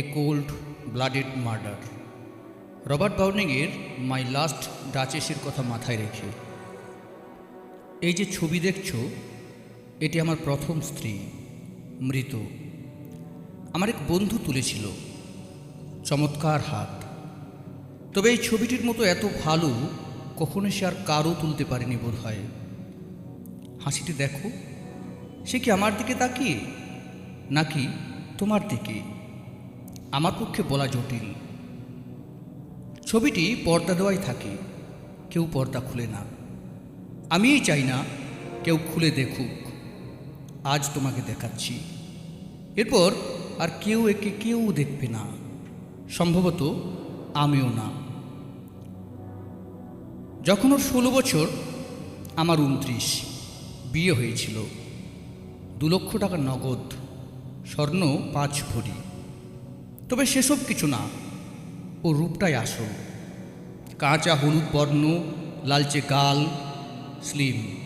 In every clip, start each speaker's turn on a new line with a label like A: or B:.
A: A cold blooded murder Robert বাউনিংয়ের my last ডাচেসের কথা মাথায় রেখে। এই যে ছবি দেখছ, এটি আমার প্রথম স্ত্রী, মৃত। আমার এক বন্ধু তুলেছিল, চমৎকার হাত। তবে এই ছবিটির মতো এত ভালো কখনো সে আর কারও তুলতে পারেনি বোধ হয় হাসিটি দেখো, সে কি আমার দিকে তাকিয়ে, নাকি তোমার দিকে? আমার পক্ষে বলা জটিল। ছবিটি পর্দা দেওয়াই থাকে, কেউ পর্দা খুলে না। আমিই চাই না কেউ খুলে দেখুক। আজ তোমাকে দেখাচ্ছি। এরপর আর কেউ একে কেউ দেখবে না। সম্ভবত আমিও না। যখন ওর ষোলো বছর, আমার উনত্রিশ বিয়ে হয়েছিল। দু লক্ষ টাকা নগদ, স্বর্ণ পাঁচ ভরি। তবে সেসব কিছু না। ও রূপটাই আসল। কাঁচা হলুদ বর্ণ, লালচে গাল, স্লিম।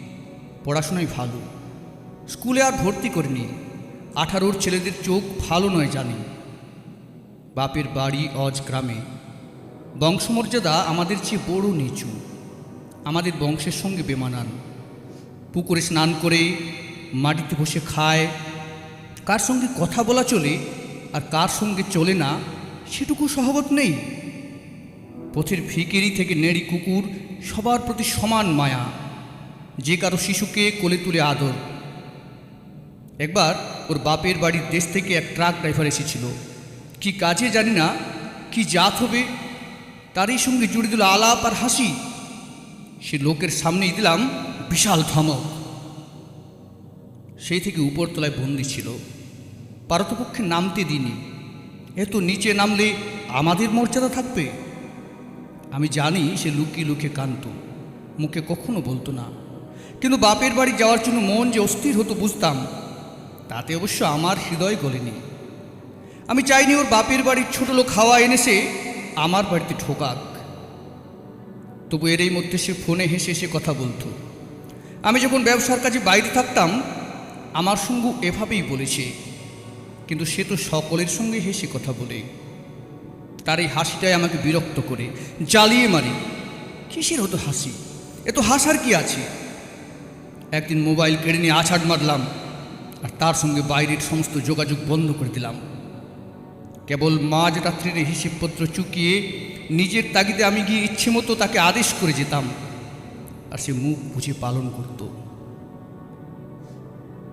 A: পড়াশোনায় ভালো। স্কুলে আর ভর্তি করিনি। আঠারোর ছেলেদের চোখ ভালো নয় জানি। বাপের বাড়ি অজ গ্রামে। বংশমর্যাদা আমাদের চেয়ে বড় নিচু। আমাদের বংশের সঙ্গে বেমানান। পুকুরে স্নান করে মাটিতে বসে খায়। কার সঙ্গে কথা বলা চলে আর কার সঙ্গে চলে না, সেটুকু সহবত নেই। পথের ফিকেরি থেকে নেড়ি কুকুর সবার প্রতি সমান মায়া, যে কারও শিশুকে কোলে তুলে আদর। একবার ওর বাপের বাড়ির দেশ থেকে এক ট্রাক ড্রাইভার এসেছিল। কি কাজে জানি না, কি জাত হবে, তারই সঙ্গে জুড়ে দিল আলাপ আর হাসি। সে লোকের সামনেই দিলাম বিশাল ধমক। সেই থেকে উপরতলায় বন্দি ছিল। পারতপক্ষে নামতে দিনি এত নিচে নামলে আমাদের মর্যাদা থাকবে। আমি জানি সে লুকিয়ে লুকিয়ে কান্ত, মুখে কখনো বলতো না। কিন্তু বাপের বাড়ি যাওয়ার জন্য মন যে অস্থির হতো বুঝতাম, তাতে অবশ্য আমার হৃদয় গলেনি। আমি চাইনি ওর বাপের বাড়ির ছোট লোক হাওয়া এনেছে আমার বাড়িতে ঠোকাক তবু এরই মধ্যে সে ফোনে হেসে এসে কথা বলতো। আমি যখন ব্যবসার কাজে বাইরে থাকতাম, আমার সঙ্গে এভাবেই বলেছে কিন্তু সে তো সকলের সঙ্গে হেসে কথা বলে। তার এই হাসিটাই আমাকে বিরক্ত করে। জ্বালিয়ে মারি। কিসের হতো হাসি? এত হাসার কি আছে? একদিন মোবাইল কেড়ে নিয়ে আছাড় মারলাম আর তার সঙ্গে বাইরের সমস্ত যোগাযোগ বন্ধ করে দিলাম। কেবল মাঝ রাত্রির হিসেবপত্র চুকিয়ে নিজের তাগিদে আমি গিয়ে ইচ্ছে মতো তাকে আদেশ করে যেতাম আর সে মুখ বুঝে পালন করত।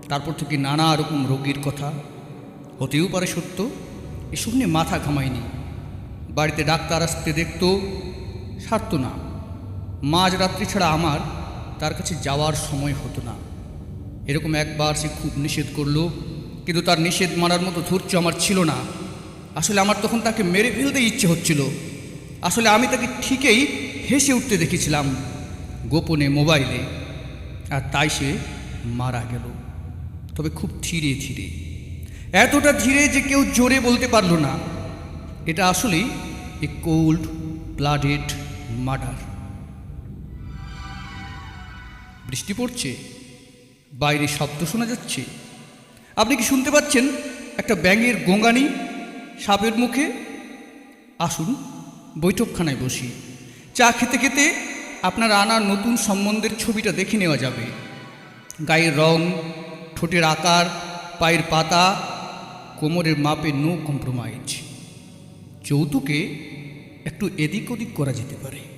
A: তারপর থেকে নানা রকম রোগীর কথা হতেও পারে সত্য এসব নিয়ে মাথা ঘামায়নি। বাড়িতে ডাক্তার আসতে দেখতো, সারত না। মাঝ রাত্রি ছাড়া আমার তার কাছে যাওয়ার সময় হতো না। এরকম একবার সে খুব নিষেধ করল, কিন্তু তার নিষেধ মারার মতো ধৈর্য আমার ছিল না। আসলে আমার তখন তাকে মেরে ফেলতে ইচ্ছে হচ্ছিল। আসলে আমি তাকে ঠিকই হেসে উঠতে দেখেছিলাম, গোপনে মোবাইলে। আর তাই সে মারা গেল। তবে খুব ধীরে ধীরে। এতটা ধীরে যে কেউ জোরে বলতে পারল না। এটা আসলেই এ কোল্ড ব্লাডেড মার্ডার বৃষ্টি পড়ছে, বাইরে শব্দ শোনা যাচ্ছে। আপনি কি শুনতে পাচ্ছেন একটা ব্যাঙের গোঙানি সাপের মুখে? আসুন, বৈঠকখানায় বসি। চা খেতে খেতে আপনার আনা নতুন সম্বন্ধের ছবিটা দেখে নেওয়া যাবে। গায়ের রং, ঠোঁটের আকার, পায়ের পাতা কোমরের মাপে নো কম্প্রোমাইজ যৌতুকে একটু এদিক ওদিক করা যেতে পারে।